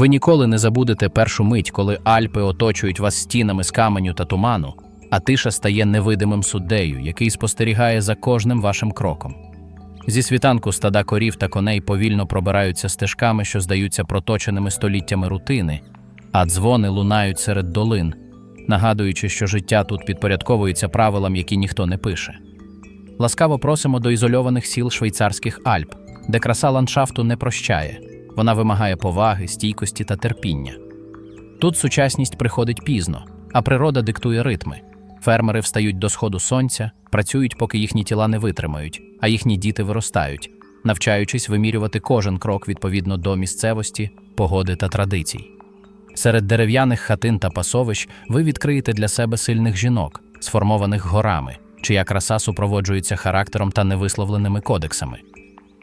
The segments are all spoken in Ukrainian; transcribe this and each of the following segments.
Ви ніколи не забудете першу мить, коли Альпи оточують вас стінами з каменю та туману, а тиша стає невидимим суддею, який спостерігає за кожним вашим кроком. Зі світанку стада корів та коней повільно пробираються стежками, що здаються проточеними століттями рутини, а дзвони лунають серед долин, нагадуючи, що життя тут підпорядковується правилам, які ніхто не пише. Ласкаво просимо до ізольованих сіл швейцарських Альп, де краса ландшафту не прощає, вона вимагає поваги, стійкості та терпіння. Тут сучасність приходить пізно, а природа диктує ритми. Фермери встають до сходу сонця, працюють, поки їхні тіла не витримають, а їхні діти виростають, навчаючись вимірювати кожен крок відповідно до місцевості, погоди та традицій. Серед дерев'яних хатин та пасовищ ви відкриєте для себе сильних жінок, сформованих горами, чия краса супроводжується характером та невисловленими кодексами.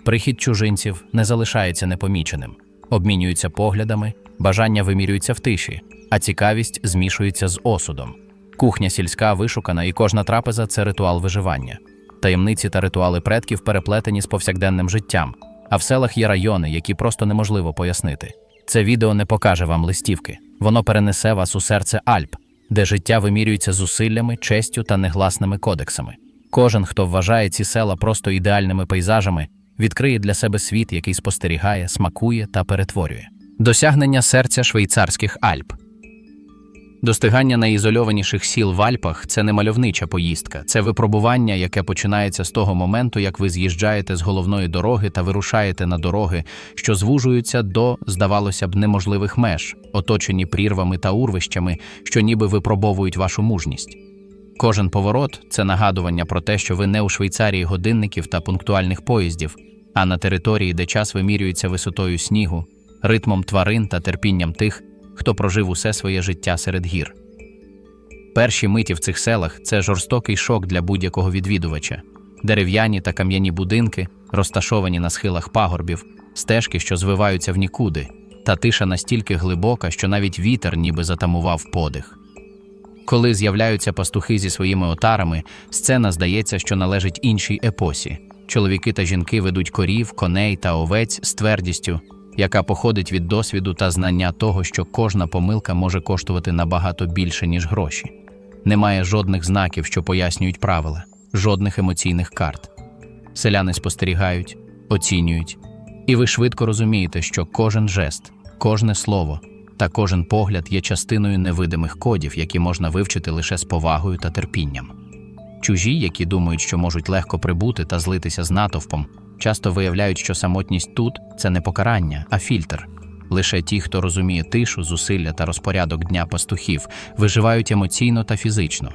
Прихід чужинців не залишається непоміченим, обмінюються поглядами, бажання вимірюються в тиші, а цікавість змішується з осудом. Кухня сільська вишукана, і кожна трапеза це ритуал виживання. Таємниці та ритуали предків переплетені з повсякденним життям, а в селах є райони, які просто неможливо пояснити. Це відео не покаже вам листівки, воно перенесе вас у серце Альп, де життя вимірюється зусиллями, честю та негласними кодексами. Кожен, хто вважає ці села просто ідеальними пейзажами, відкриє для себе світ, який спостерігає, смакує та перетворює. Досягнення серця швейцарських Альп. Достигання найізольованіших сіл в Альпах це не мальовнича поїздка, це випробування, яке починається з того моменту, як ви з'їжджаєте з головної дороги та вирушаєте на дороги, що звужуються до, здавалося б, неможливих меж, оточені прірвами та урвищами, що ніби випробовують вашу мужність. Кожен поворот це нагадування про те, що ви не у Швейцарії годинників та пунктуальних поїздів, а на території, де час вимірюється висотою снігу, ритмом тварин та терпінням тих, хто прожив усе своє життя серед гір. Перші миті в цих селах це жорстокий шок для будь-якого відвідувача. Дерев'яні та кам'яні будинки, розташовані на схилах пагорбів, стежки, що звиваються в нікуди, та тиша настільки глибока, що навіть вітер ніби затамував подих. Коли з'являються пастухи зі своїми отарами, сцена здається, що належить іншій епосі. Чоловіки та жінки ведуть корів, коней та овець з твердістю, яка походить від досвіду та знання того, що кожна помилка може коштувати набагато більше, ніж гроші. Немає жодних знаків, що пояснюють правила, жодних емоційних карт. Селяни спостерігають, оцінюють, і ви швидко розумієте, що кожен жест, кожне слово та кожен погляд є частиною невидимих кодів, які можна вивчити лише з повагою та терпінням. Чужі, які думають, що можуть легко прибути та злитися з натовпом, часто виявляють, що самотність тут це не покарання, а фільтр. Лише ті, хто розуміє тишу, зусилля та розпорядок дня пастухів, виживають емоційно та фізично.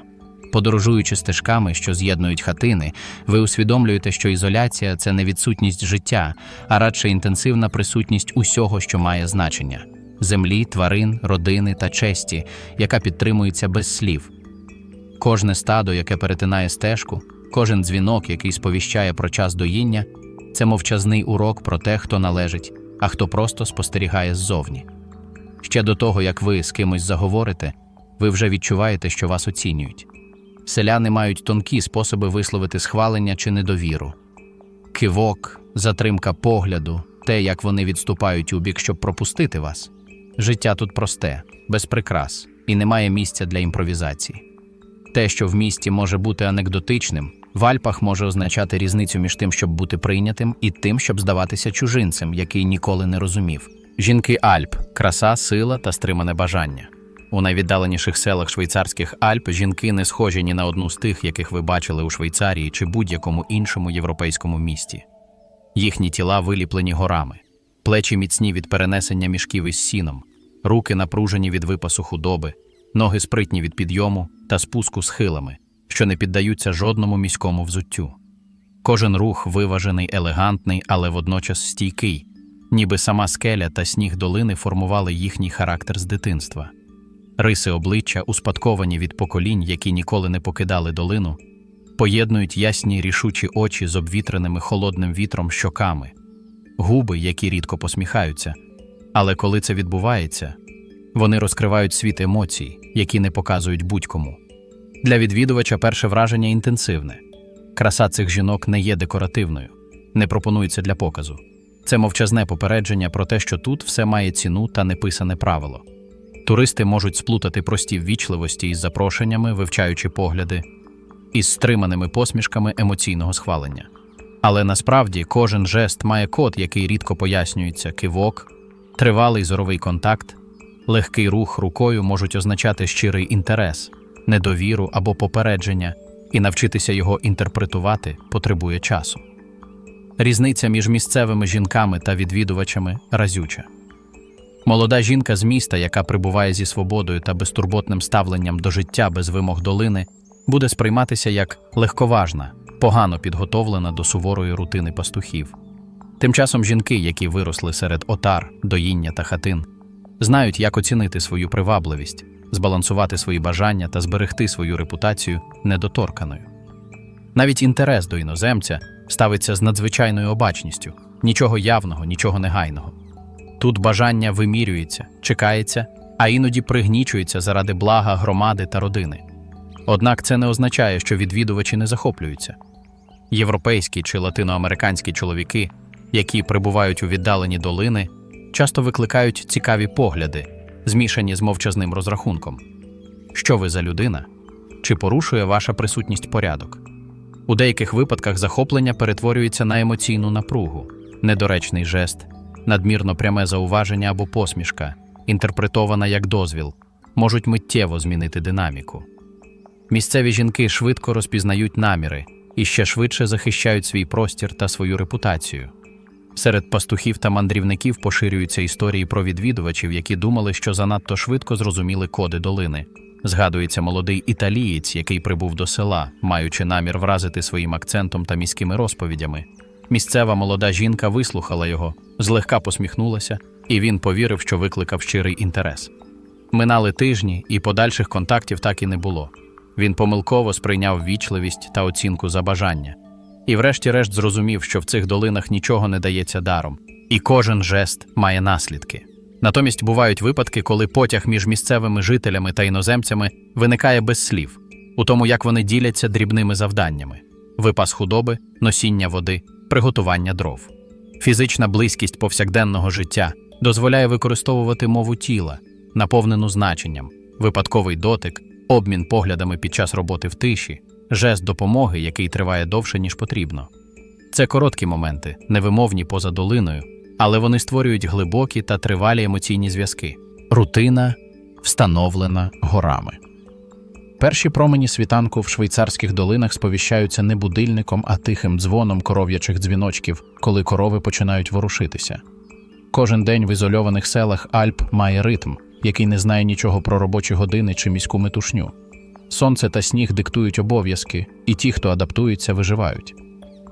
Подорожуючи стежками, що з'єднують хатини, ви усвідомлюєте, що ізоляція це не відсутність життя, а радше інтенсивна присутність усього, що має значення землі, тварин, родини та честі, яка підтримується без слів. Кожне стадо, яке перетинає стежку, кожен дзвінок, який сповіщає про час доїння, це мовчазний урок про те, хто належить, а хто просто спостерігає ззовні. Ще до того, як ви з кимось заговорите, ви вже відчуваєте, що вас оцінюють. Селяни мають тонкі способи висловити схвалення чи недовіру. Кивок, затримка погляду, те, як вони відступають у бік, щоб пропустити вас. Життя тут просте, без прикрас, і немає місця для імпровізації. Те, що в місті може бути анекдотичним, в Альпах може означати різницю між тим, щоб бути прийнятим, і тим, щоб здаватися чужинцем, який ніколи не розумів. Жінки Альп краса, сила та стримане бажання. У найвіддаленіших селах швейцарських Альп жінки не схожі ні на одну з тих, яких ви бачили у Швейцарії чи будь-якому іншому європейському місті. Їхні тіла виліплені горами, плечі міцні від перенесення мішків із сіном, руки напружені від випасу худоби, ноги спритні від підйому та спуску схилами, що не піддаються жодному міському взуттю. Кожен рух виважений, елегантний, але водночас стійкий, ніби сама скеля та сніг долини формували їхній характер з дитинства. Риси обличчя, успадковані від поколінь, які ніколи не покидали долину, поєднують ясні рішучі очі з обвітреними холодним вітром щоками, губи, які рідко посміхаються. Але коли це відбувається, вони розкривають світ емоцій, які не показують будь-кому. Для відвідувача перше враження інтенсивне. Краса цих жінок не є декоративною, не пропонується для показу. Це мовчазне попередження про те, що тут все має ціну та неписане правило. Туристи можуть сплутати прості ввічливості із запрошеннями, вивчаючи погляди, із стриманими посмішками емоційного схвалення. Але насправді кожен жест має код, який рідко пояснюється: кивок, тривалий зоровий контакт, легкий рух рукою можуть означати щирий інтерес, недовіру або попередження, і навчитися його інтерпретувати потребує часу. Різниця між місцевими жінками та відвідувачами разюча. Молода жінка з міста, яка прибуває зі свободою та безтурботним ставленням до життя без вимог долини, буде сприйматися як легковажна, погано підготовлена до суворої рутини пастухів. Тим часом жінки, які виросли серед отар, доїння та хатин, знають, як оцінити свою привабливість, збалансувати свої бажання та зберегти свою репутацію недоторканою. Навіть інтерес до іноземця ставиться з надзвичайною обачністю, нічого явного, нічого негайного. Тут бажання вимірюється, чекається, а іноді пригнічується заради блага громади та родини. Однак це не означає, що відвідувачі не захоплюються. Європейські чи латиноамериканські чоловіки, які прибувають у віддалені долини, часто викликають цікаві погляди, змішані з мовчазним розрахунком. Що ви за людина? Чи порушує ваша присутність порядок? У деяких випадках захоплення перетворюється на емоційну напругу, недоречний жест, надмірно пряме зауваження або посмішка, інтерпретована як дозвіл, можуть миттєво змінити динаміку. Місцеві жінки швидко розпізнають наміри і ще швидше захищають свій простір та свою репутацію. Серед пастухів та мандрівників поширюються історії про відвідувачів, які думали, що занадто швидко зрозуміли коди долини. Згадується молодий італієць, який прибув до села, маючи намір вразити своїм акцентом та міськими розповідями. Місцева молода жінка вислухала його, злегка посміхнулася, і він повірив, що викликав щирий інтерес. Минали тижні, і подальших контактів так і не було. Він помилково сприйняв вічливість та оцінку за бажання. І врешті-решт зрозумів, що в цих долинах нічого не дається даром, і кожен жест має наслідки. Натомість бувають випадки, коли потяг між місцевими жителями та іноземцями виникає без слів, у тому, як вони діляться дрібними завданнями: випас худоби, носіння води, приготування дров. Фізична близькість повсякденного життя дозволяє використовувати мову тіла, наповнену значенням, випадковий дотик, обмін поглядами під час роботи в тиші, жест допомоги, який триває довше, ніж потрібно. Це короткі моменти, невимовні поза долиною, але вони створюють глибокі та тривалі емоційні зв'язки. Рутина встановлена горами. Перші промені світанку в швейцарських долинах сповіщаються не будильником, а тихим дзвоном коров'ячих дзвіночків, коли корови починають ворушитися. Кожен день в ізольованих селах Альп має ритм, який не знає нічого про робочі години чи міську метушню. Сонце та сніг диктують обов'язки, і ті, хто адаптується, виживають.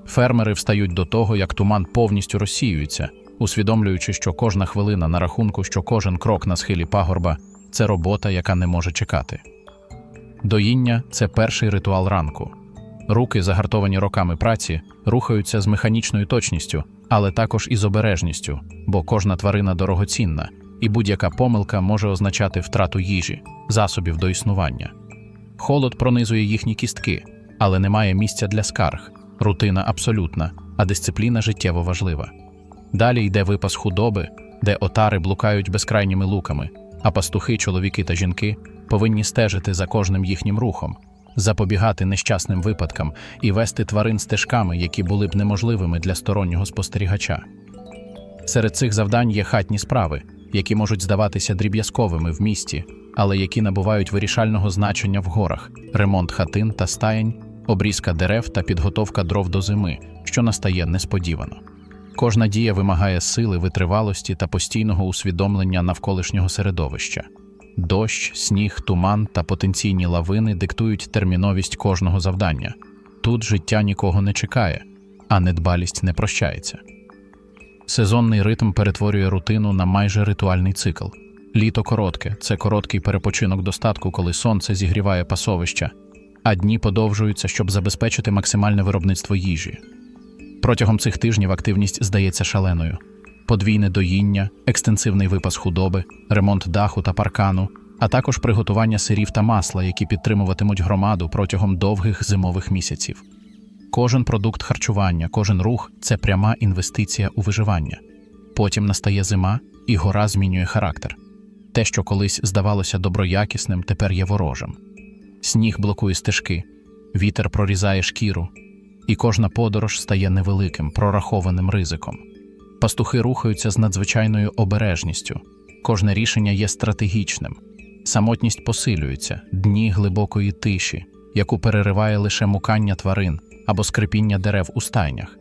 Фермери встають до того, як туман повністю розсіюється, усвідомлюючи, що кожна хвилина на рахунку, що кожен крок на схилі пагорба це робота, яка не може чекати. Доїння це перший ритуал ранку. Руки, загартовані роками праці, рухаються з механічною точністю, але також і з обережністю, бо кожна тварина дорогоцінна, і будь-яка помилка може означати втрату їжі, засобів до існування. Холод пронизує їхні кістки, але немає місця для скарг, рутина абсолютна, а дисципліна життєво важлива. Далі йде випас худоби, де отари блукають безкрайніми луками, а пастухи, чоловіки та жінки повинні стежити за кожним їхнім рухом, запобігати нещасним випадкам і вести тварин стежками, які були б неможливими для стороннього спостерігача. Серед цих завдань є хатні справи, які можуть здаватися дріб'язковими в місті, але які набувають вирішального значення в горах: ремонт хатин та стаєнь, обрізка дерев та підготовка дров до зими, що настає несподівано. Кожна дія вимагає сили, витривалості та постійного усвідомлення навколишнього середовища. Дощ, сніг, туман та потенційні лавини диктують терміновість кожного завдання. Тут життя нікого не чекає, а недбалість не прощається. Сезонний ритм перетворює рутину на майже ритуальний цикл. Літо коротке це короткий перепочинок достатку, коли сонце зігріває пасовища, а дні подовжуються, щоб забезпечити максимальне виробництво їжі. Протягом цих тижнів активність здається шаленою. Подвійне доїння, екстенсивний випас худоби, ремонт даху та паркану, а також приготування сирів та масла, які підтримуватимуть громаду протягом довгих зимових місяців. Кожен продукт харчування, кожен рух це пряма інвестиція у виживання. Потім настає зима, і гора змінює характер. Те, що колись здавалося доброякісним, тепер є ворожим. Сніг блокує стежки, вітер прорізає шкіру, і кожна подорож стає невеликим, прорахованим ризиком. Пастухи рухаються з надзвичайною обережністю. Кожне рішення є стратегічним. Самотність посилюється, дні глибокої тиші, яку перериває лише мукання тварин або скрипіння дерев у стайнях.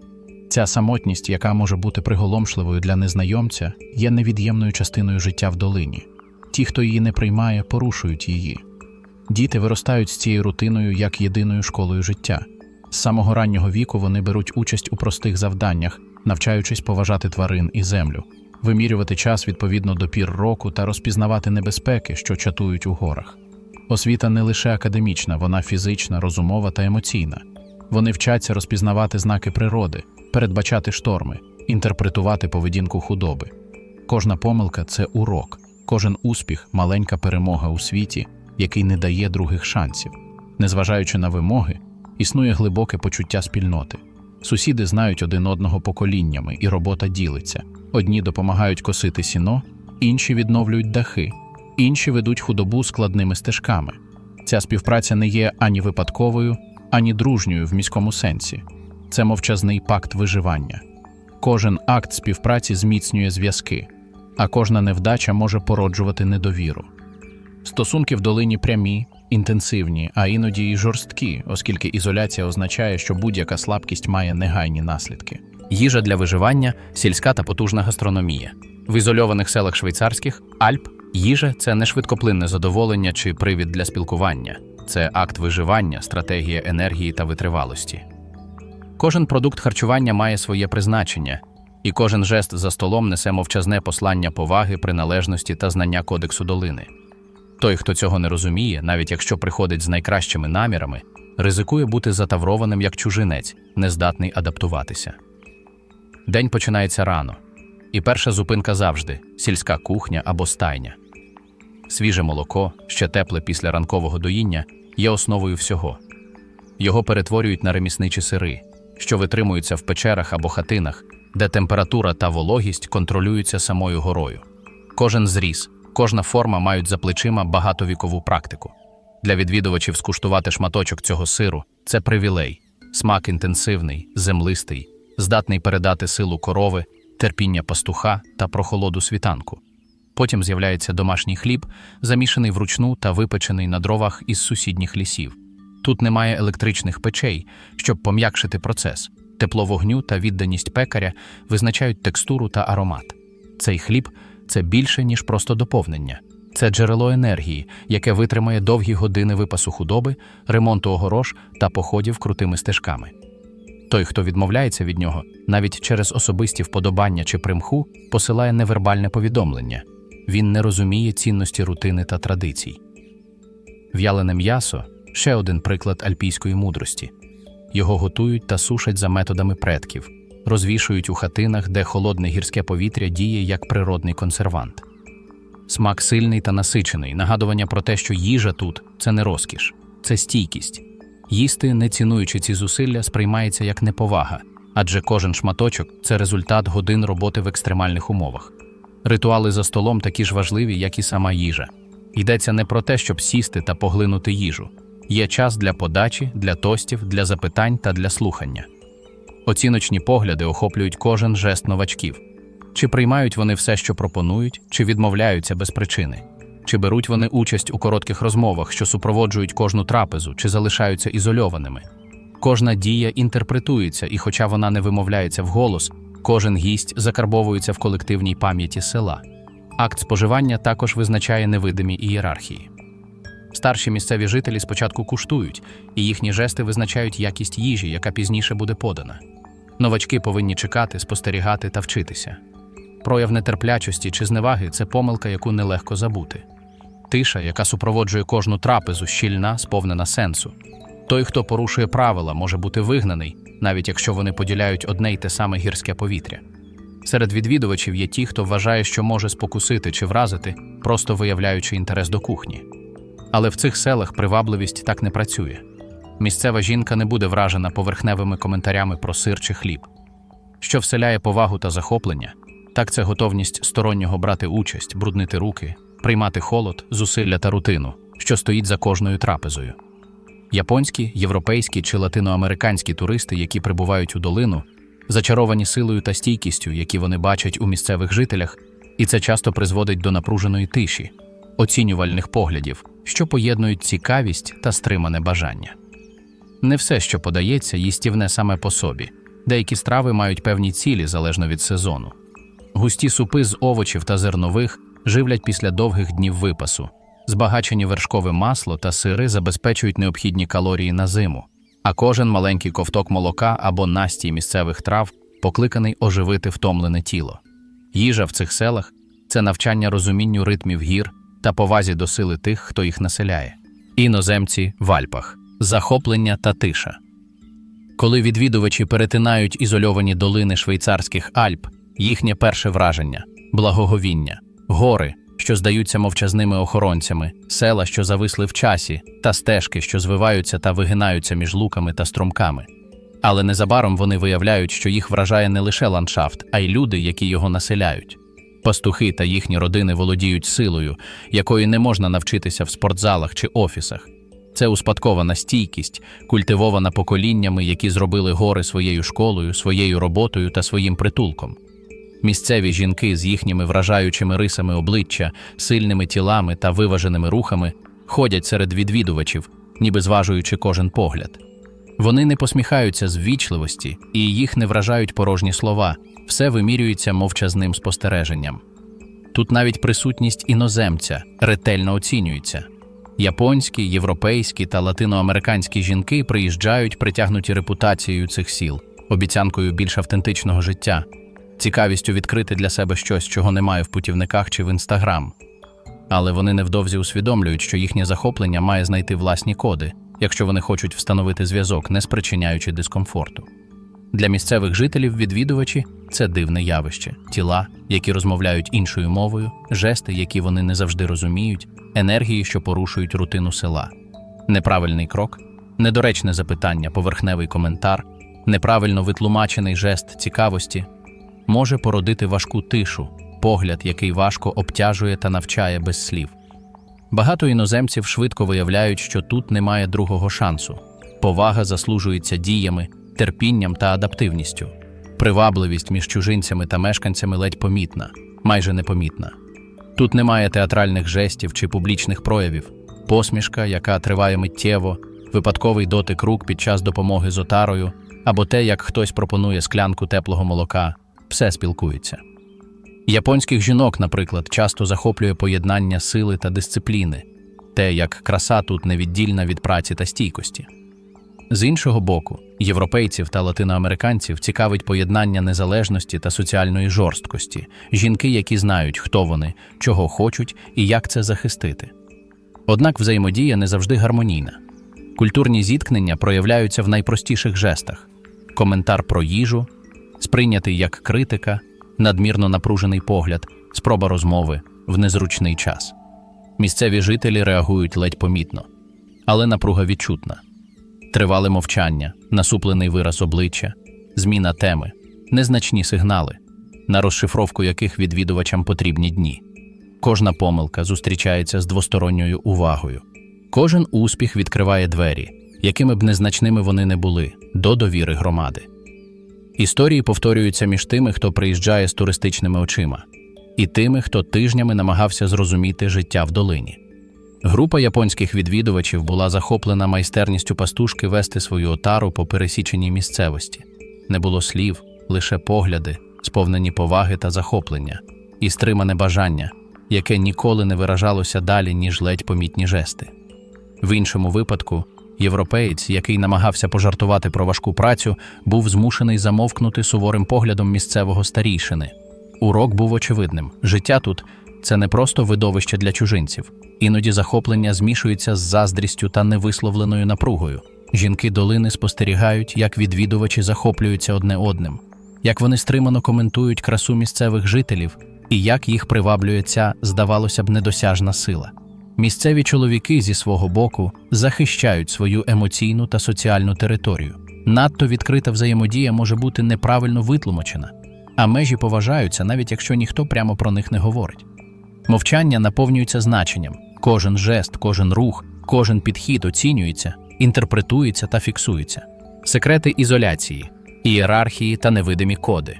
Ця самотність, яка може бути приголомшливою для незнайомця, є невід'ємною частиною життя в долині. Ті, хто її не приймає, порушують її. Діти виростають з цією рутиною як єдиною школою життя. З самого раннього віку вони беруть участь у простих завданнях, навчаючись поважати тварин і землю, вимірювати час відповідно до пір року та розпізнавати небезпеки, що чатують у горах. Освіта не лише академічна, вона фізична, розумова та емоційна. Вони вчаться розпізнавати знаки природи, передбачати шторми, інтерпретувати поведінку худоби. Кожна помилка це урок, кожен успіх маленька перемога у світі, який не дає других шансів. Незважаючи на вимоги, існує глибоке почуття спільноти. Сусіди знають один одного поколіннями, і робота ділиться. Одні допомагають косити сіно, інші відновлюють дахи, інші ведуть худобу складними стежками. Ця співпраця не є ані випадковою, ані дружньою в міському сенсі. Це мовчазний пакт виживання. Кожен акт співпраці зміцнює зв'язки, а кожна невдача може породжувати недовіру. Стосунки в долині прямі, інтенсивні, а іноді й жорсткі, оскільки ізоляція означає, що будь-яка слабкість має негайні наслідки. Їжа для виживання, сільська та потужна гастрономія. В ізольованих селах швейцарських Альп їжа це не швидкоплинне задоволення чи привід для спілкування, це акт виживання, стратегія енергії та витривалості. Кожен продукт харчування має своє призначення, і кожен жест за столом несе мовчазне послання поваги, приналежності та знання кодексу долини. Той, хто цього не розуміє, навіть якщо приходить з найкращими намірами, ризикує бути затаврованим як чужинець, нездатний адаптуватися. День починається рано, і перша зупинка завжди сільська кухня або стайня. Свіже молоко, ще тепле після ранкового доїння, є основою всього. Його перетворюють на ремісничі сири, що витримуються в печерах або хатинах, де температура та вологість контролюються самою горою. Кожен зріз, кожна форма мають за плечима багатовікову практику. Для відвідувачів скуштувати шматочок цього сиру це привілей, смак інтенсивний, землистий, здатний передати силу корови, терпіння пастуха та прохолоду світанку. Потім з'являється домашній хліб, замішаний вручну та випечений на дровах із сусідніх лісів. Тут немає електричних печей, щоб пом'якшити процес. Тепло вогню та відданість пекаря визначають текстуру та аромат. Цей хліб це більше, ніж просто доповнення. Це джерело енергії, яке витримає довгі години випасу худоби, ремонту огорож та походів крутими стежками. Той, хто відмовляється від нього, навіть через особисті вподобання чи примху, посилає невербальне повідомлення. Він не розуміє цінності рутини та традицій. В'ялене м'ясо ще один приклад альпійської мудрості. Його готують та сушать за методами предків, розвішують у хатинах, де холодне гірське повітря діє як природний консервант. Смак сильний та насичений, нагадування про те, що їжа тут це не розкіш, це стійкість. Їсти, не цінуючи ці зусилля, сприймається як неповага, адже кожен шматочок це результат годин роботи в екстремальних умовах. Ритуали за столом такі ж важливі, як і сама їжа. Йдеться не про те, щоб сісти та поглинути їжу. Є час для подачі, для тостів, для запитань та для слухання. Оціночні погляди охоплюють кожен жест новачків. Чи приймають вони все, що пропонують, чи відмовляються без причини, чи беруть вони участь у коротких розмовах, що супроводжують кожну трапезу, чи залишаються ізольованими. Кожна дія інтерпретується, і, хоча вона не вимовляється вголос, кожен гість закарбовується в колективній пам'яті села. Акт споживання також визначає невидимі ієрархії. Старші місцеві жителі спочатку куштують, і їхні жести визначають якість їжі, яка пізніше буде подана. Новачки повинні чекати, спостерігати та вчитися. Прояв нетерплячості чи зневаги це помилка, яку нелегко забути. Тиша, яка супроводжує кожну трапезу, щільна, сповнена сенсу. Той, хто порушує правила, може бути вигнаний, навіть якщо вони поділяють одне й те саме гірське повітря. Серед відвідувачів є ті, хто вважає, що може спокусити чи вразити, просто виявляючи інтерес до кухні. Але в цих селах привабливість так не працює. Місцева жінка не буде вражена поверхневими коментарями про сир чи хліб. Що вселяє повагу та захоплення, так це готовність стороннього брати участь, бруднити руки, приймати холод, зусилля та рутину, що стоїть за кожною трапезою. Японські, європейські чи латиноамериканські туристи, які прибувають у долину, зачаровані силою та стійкістю, які вони бачать у місцевих жителях, і це часто призводить до напруженої тиші, оцінювальних поглядів, що поєднують цікавість та стримане бажання. Не все, що подається, їстівне саме по собі. Деякі страви мають певні цілі залежно від сезону. Густі супи з овочів та зернових живлять після довгих днів випасу. Збагачені вершкове масло та сири забезпечують необхідні калорії на зиму, а кожен маленький ковток молока або настій місцевих трав покликаний оживити втомлене тіло. Їжа в цих селах це навчання розумінню ритмів гір та повазі до сили тих, хто їх населяє. Іноземці в Альпах, захоплення та тиша. Коли відвідувачі перетинають ізольовані долини швейцарських Альп, їхнє перше враження благоговіння, гори, що здаються мовчазними охоронцями, села, що зависли в часі, та стежки, що звиваються та вигинаються між луками та струмками. Але незабаром вони виявляють, що їх вражає не лише ландшафт, а й люди, які його населяють. Пастухи та їхні родини володіють силою, якої не можна навчитися в спортзалах чи офісах. Це успадкована стійкість, культивована поколіннями, які зробили гори своєю школою, своєю роботою та своїм притулком. Місцеві жінки з їхніми вражаючими рисами обличчя, сильними тілами та виваженими рухами ходять серед відвідувачів, ніби зважуючи кожен погляд. Вони не посміхаються з ввічливості, і їх не вражають порожні слова, все вимірюється мовчазним спостереженням. Тут навіть присутність іноземця ретельно оцінюється. Японські, європейські та латиноамериканські жінки приїжджають, притягнуті репутацією цих сіл, обіцянкою більш автентичного життя, цікавістю відкрити для себе щось, чого немає в путівниках чи в інстаграм. Але вони невдовзі усвідомлюють, що їхнє захоплення має знайти власні коди, якщо вони хочуть встановити зв'язок, не спричиняючи дискомфорту. Для місцевих жителів відвідувачі це дивне явище, тіла, які розмовляють іншою мовою, жести, які вони не завжди розуміють, енергії, що порушують рутину села. Неправильний крок, недоречне запитання, поверхневий коментар, неправильно витлумачений жест цікавості може породити важку тишу, погляд, який важко обтяжує та навчає без слів. Багато іноземців швидко виявляють, що тут немає другого шансу. Повага заслужується діями, терпінням та адаптивністю. Привабливість між чужинцями та мешканцями ледь помітна, майже непомітна. Тут немає театральних жестів чи публічних проявів, посмішка, яка триває миттєво, випадковий дотик рук під час допомоги з отарою, або те, як хтось пропонує склянку теплого молока, все спілкується. Японських жінок, наприклад, часто захоплює поєднання сили та дисципліни, те, як краса тут невіддільна від праці та стійкості. З іншого боку, європейців та латиноамериканців цікавить поєднання незалежності та соціальної жорсткості, жінки, які знають, хто вони, чого хочуть і як це захистити. Однак взаємодія не завжди гармонійна. Культурні зіткнення проявляються в найпростіших жестах: коментар про їжу, сприйнятий як критика, надмірно напружений погляд, спроба розмови в незручний час. Місцеві жителі реагують ледь помітно, але напруга відчутна. Тривале мовчання, насуплений вираз обличчя, зміна теми, незначні сигнали, на розшифровку яких відвідувачам потрібні дні. Кожна помилка зустрічається з двосторонньою увагою. Кожен успіх відкриває двері, якими б незначними вони не були, до довіри громади. Історії повторюються між тими, хто приїжджає з туристичними очима, і тими, хто тижнями намагався зрозуміти життя в долині. Група японських відвідувачів була захоплена майстерністю пастушки вести свою отару по пересіченій місцевості. Не було слів, лише погляди, сповнені поваги та захоплення, і стримане бажання, яке ніколи не виражалося далі, ніж ледь помітні жести. В іншому випадку, європеєць, який намагався пожартувати про важку працю, був змушений замовкнути суворим поглядом місцевого старійшини. Урок був очевидним: життя тут це не просто видовище для чужинців. Іноді захоплення змішується з заздрістю та невисловленою напругою. Жінки долини спостерігають, як відвідувачі захоплюються одне одним, як вони стримано коментують красу місцевих жителів і як їх приваблює ця, здавалося б, недосяжна сила. Місцеві чоловіки зі свого боку захищають свою емоційну та соціальну територію. Надто відкрита взаємодія може бути неправильно витлумачена, а межі поважаються, навіть якщо ніхто прямо про них не говорить. Мовчання наповнюється значенням. Кожен жест, кожен рух, кожен підхід оцінюється, інтерпретується та фіксується. Секрети ізоляції, ієрархії та невидимі коди.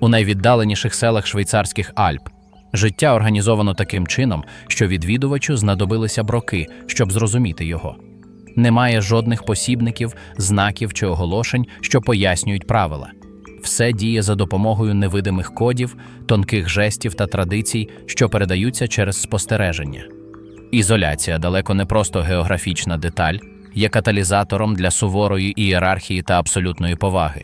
У найвіддаленіших селах швейцарських Альп життя організовано таким чином, що відвідувачу знадобилися б роки, щоб зрозуміти його. Немає жодних посібників, знаків чи оголошень, що пояснюють правила. Все діє за допомогою невидимих кодів, тонких жестів та традицій, що передаються через спостереження. Ізоляція далеко не просто географічна деталь, є каталізатором для суворої ієрархії та абсолютної поваги.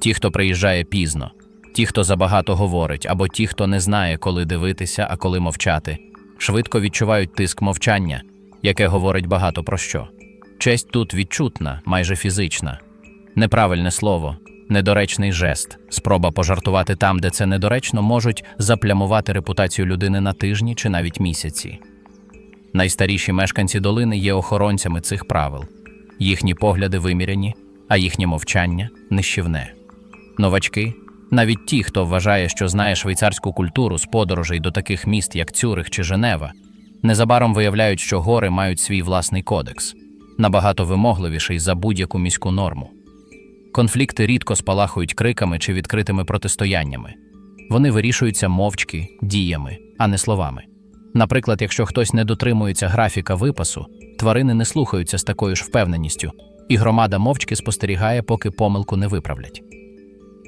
Ті, хто приїжджає пізно, ті, хто забагато говорить, або ті, хто не знає, коли дивитися, а коли мовчати, швидко відчувають тиск мовчання, яке говорить багато про що. Честь тут відчутна, майже фізична. Неправильне слово, недоречний жест, спроба пожартувати там, де це недоречно, можуть заплямувати репутацію людини на тижні чи навіть місяці. Найстаріші мешканці долини є охоронцями цих правил. Їхні погляди виміряні, а їхнє мовчання нищівне. Новачки, навіть ті, хто вважає, що знає швейцарську культуру з подорожей до таких міст, як Цюрих чи Женева, незабаром виявляють, що гори мають свій власний кодекс, набагато вимогливіший за будь-яку міську норму. Конфлікти рідко спалахують криками чи відкритими протистояннями. Вони вирішуються мовчки, діями, а не словами. Наприклад, якщо хтось не дотримується графіка випасу, тварини не слухаються з такою ж впевненістю, і громада мовчки спостерігає, поки помилку не виправлять.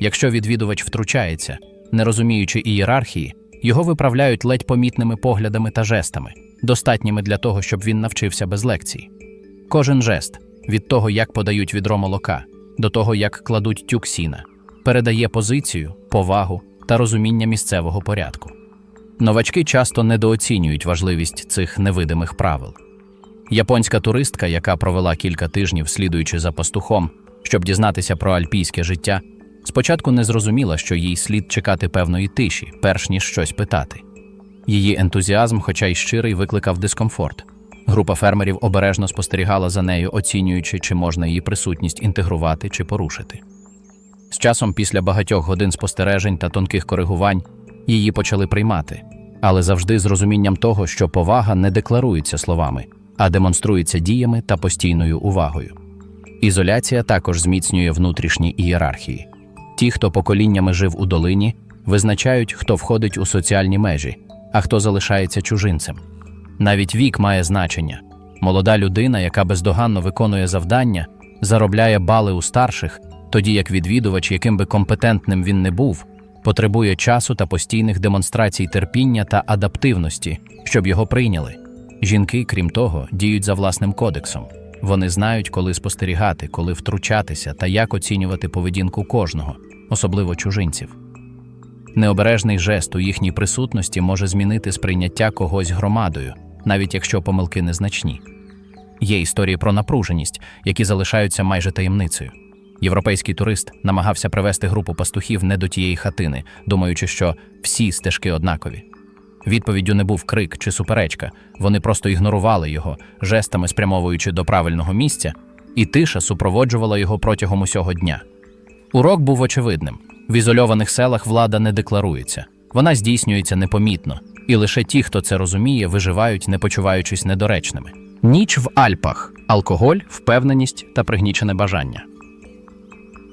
Якщо відвідувач втручається, не розуміючи ієрархії, його виправляють ледь помітними поглядами та жестами, достатніми для того, щоб він навчився без лекцій. Кожен жест від того, як подають відро молока, до того, як кладуть тюк сіна, передає позицію, повагу та розуміння місцевого порядку. Новачки часто недооцінюють важливість цих невидимих правил. Японська туристка, яка провела кілька тижнів, слідуючи за пастухом, щоб дізнатися про альпійське життя, спочатку не зрозуміла, що їй слід чекати певної тиші, перш ніж щось питати. Її ентузіазм, хоча й щирий, викликав дискомфорт. Група фермерів обережно спостерігала за нею, оцінюючи, чи можна її присутність інтегрувати чи порушити. З часом, після багатьох годин спостережень та тонких коригувань, її почали приймати, але завжди з розумінням того, що повага не декларується словами, а демонструється діями та постійною увагою. Ізоляція також зміцнює внутрішні ієрархії. Ті, хто поколіннями жив у долині, визначають, хто входить у соціальні межі, а хто залишається чужинцем. Навіть вік має значення. Молода людина, яка бездоганно виконує завдання, заробляє бали у старших, тоді як відвідувач, яким би компетентним він не був, потребує часу та постійних демонстрацій терпіння та адаптивності, щоб його прийняли. Жінки, крім того, діють за власним кодексом. Вони знають, коли спостерігати, коли втручатися та як оцінювати поведінку кожного, особливо чужинців. Необережний жест у їхній присутності може змінити сприйняття когось громадою, навіть якщо помилки незначні. Є історії про напруженість, які залишаються майже таємницею. Європейський турист намагався привести групу пастухів не до тієї хатини, думаючи, що всі стежки однакові. Відповіддю не був крик чи суперечка, вони просто ігнорували його, жестами спрямовуючи до правильного місця, і тиша супроводжувала його протягом усього дня. Урок був очевидним: в ізольованих селах влада не декларується, вона здійснюється непомітно, і лише ті, хто це розуміє, виживають, не почуваючись недоречними. Ніч в Альпах, алкоголь, впевненість та пригнічене бажання.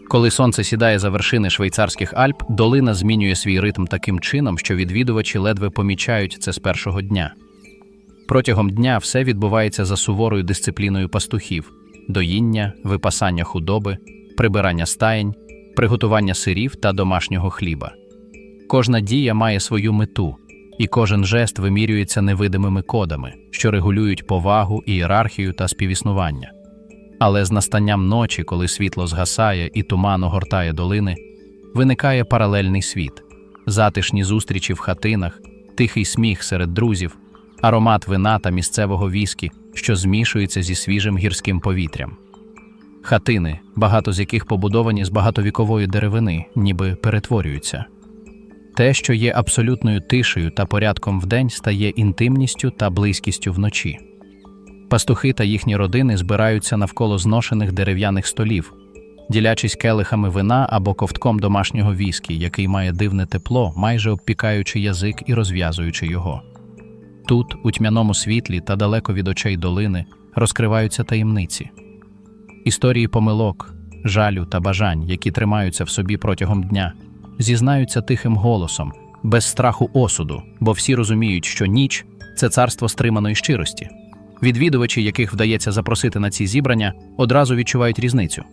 Коли сонце сідає за вершини швейцарських Альп, долина змінює свій ритм таким чином, що відвідувачі ледве помічають це з першого дня. Протягом дня все відбувається за суворою дисципліною пастухів: доїння, випасання худоби, прибирання стаєнь, приготування сирів та домашнього хліба. Кожна дія має свою мету, і кожен жест вимірюється невидимими кодами, що регулюють повагу, ієрархію та співіснування. Але з настанням ночі, коли світло згасає і туман огортає долини, виникає паралельний світ, затишні зустрічі в хатинах, тихий сміх серед друзів, аромат вина та місцевого віскі, що змішується зі свіжим гірським повітрям. Хатини, багато з яких побудовані з багатовікової деревини, ніби перетворюються. Те, що є абсолютною тишею та порядком вдень, стає інтимністю та близькістю вночі. Пастухи та їхні родини збираються навколо зношених дерев'яних столів, ділячись келихами вина або ковтком домашнього віскі, який має дивне тепло, майже обпікаючи язик і розв'язуючи його. Тут, у тьмяному світлі та далеко від очей долини, розкриваються таємниці. Історії помилок, жалю та бажань, які тримаються в собі протягом дня, зізнаються тихим голосом, без страху осуду, бо всі розуміють, що ніч це царство стриманої щирості. Відвідувачі, яких вдається запросити на ці зібрання, одразу відчувають різницю.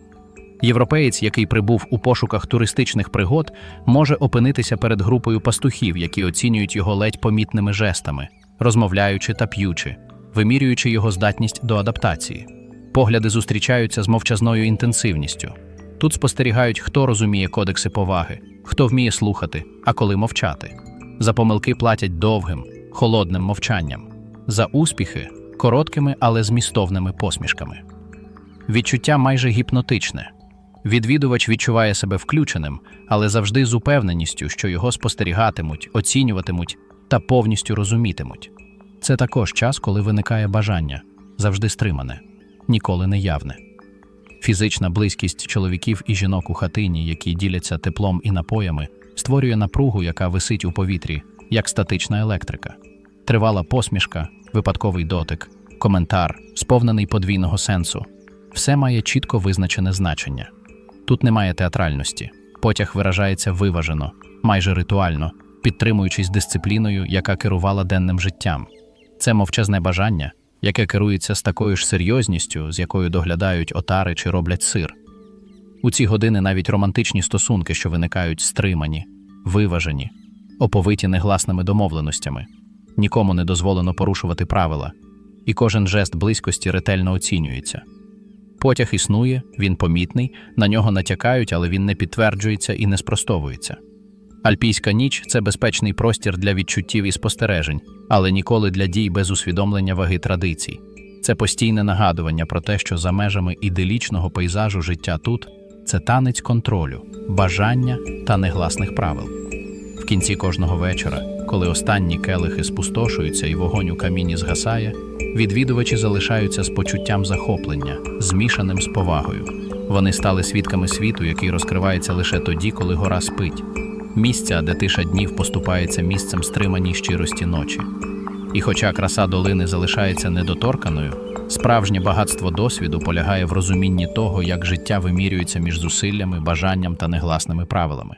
Європеєць, який прибув у пошуках туристичних пригод, може опинитися перед групою пастухів, які оцінюють його ледь помітними жестами, розмовляючи та п'ючи, вимірюючи його здатність до адаптації. Погляди зустрічаються з мовчазною інтенсивністю. Тут спостерігають, хто розуміє кодекси поваги, хто вміє слухати, а коли мовчати. За помилки платять довгим, холодним мовчанням, за успіхи короткими, але змістовними посмішками. Відчуття майже гіпнотичне. Відвідувач відчуває себе включеним, але завжди з упевненістю, що його спостерігатимуть, оцінюватимуть та повністю розумітимуть. Це також час, коли виникає бажання, завжди стримане, ніколи не явне. Фізична близькість чоловіків і жінок у хатині, які діляться теплом і напоями, створює напругу, яка висить у повітрі, як статична електрика. Тривала посмішка, випадковий дотик, коментар, сповнений подвійного сенсу. Все має чітко визначене значення. Тут немає театральності. Потяг виражається виважено, майже ритуально, підтримуючись дисципліною, яка керувала денним життям. Це мовчазне бажання, яке керується з такою ж серйозністю, з якою доглядають отари чи роблять сир. У ці години навіть романтичні стосунки, що виникають стримані, виважені, оповиті негласними домовленостями. Нікому не дозволено порушувати правила, і кожен жест близькості ретельно оцінюється. Потяг існує, він помітний, на нього натякають, але він не підтверджується і не спростовується. Альпійська ніч це безпечний простір для відчуттів і спостережень, але ніколи для дій без усвідомлення ваги традицій. Це постійне нагадування про те, що за межами іделічного пейзажу життя тут це танець контролю, бажання та негласних правил. В кінці кожного вечора, коли останні келихи спустошуються і вогонь у каміні згасає, відвідувачі залишаються з почуттям захоплення, змішаним з повагою. Вони стали свідками світу, який розкривається лише тоді, коли гора спить, місця, де тиша днів поступається місцем стриманій щирості ночі. І хоча краса долини залишається недоторканою, справжнє багатство досвіду полягає в розумінні того, як життя вимірюється між зусиллями, бажанням та негласними правилами.